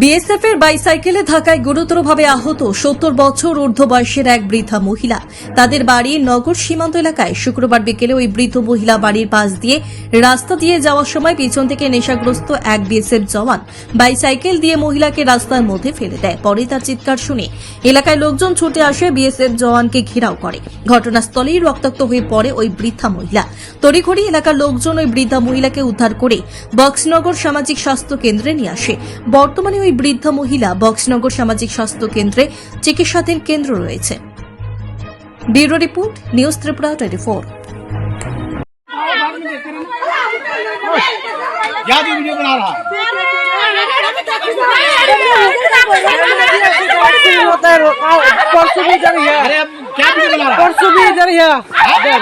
BSF এর বাইসাইকেলে ধাক্কায় গুরুতরভাবে আহত সত্তর বছর ঊর্ধ্ব বয়সের এক বৃদ্ধা মহিলা। তাদের বাড়ি নগর সীমান্ত এলাকায় শুক্রবার বিকেলে ওই বৃদ্ধ মহিলা বাড়ির পাশ দিয়ে রাস্তা দিয়ে যাওয়ার সময় পিছন থেকে নেশাগ্রস্ত এক বিএসএফ জওয়ান বাইসাইকেল দিয়ে মহিলাকে রাস্তার মধ্যে ফেলে দেয়। পরে তার চিৎকার শুনে এলাকায় লোকজন ছুটে আসে বিএসএফ জওয়ানকে ঘেরাও করে। ঘটনাস্থলেই রক্তাক্ত হয়ে পড়ে ওই বৃদ্ধা মহিলা। তড়িঘড়ি এলাকার লোকজন ওই বৃদ্ধা মহিলাকে উদ্ধার করে বক্সনগর সামাজিক স্বাস্থ্য কেন্দ্রে নিয়ে আসে। বর্তমানে ওই বৃদ্ধা মহিলা বক্সনগর সামাজিক স্বাস্থ্য কেন্দ্রে চিকিৎসাধীন কেন্দ্র রয়েছে bureau report news Tripura twenty four क्या भी वीडियो बना रहा होता है परसों भी इधर ही है अरे अब क्या वीडियो बना रहा परसों भी इधर ही है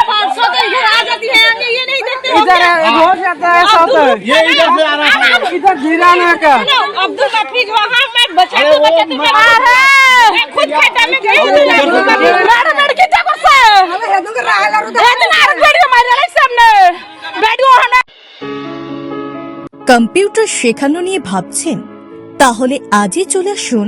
परसों तो इधर आ जाती है आगे ये नहीं देखते हो इधर क्या? है रोज आता है साथ है ये इधर से आ रहा था इधर धीराना का सुनो, अब्दुल हफीज वहाँ मैं बचा अरे के वो बचा के मैं- चला रहा है मैं खुद खेता में गई हूँ लड़ लड़की क्या करता है इतना वीडियो मारे रहे सामने वीडियो हमें কম্পিউটার শেখানো নিয়ে ভাবছেন তাহলে আজই চলে আসুন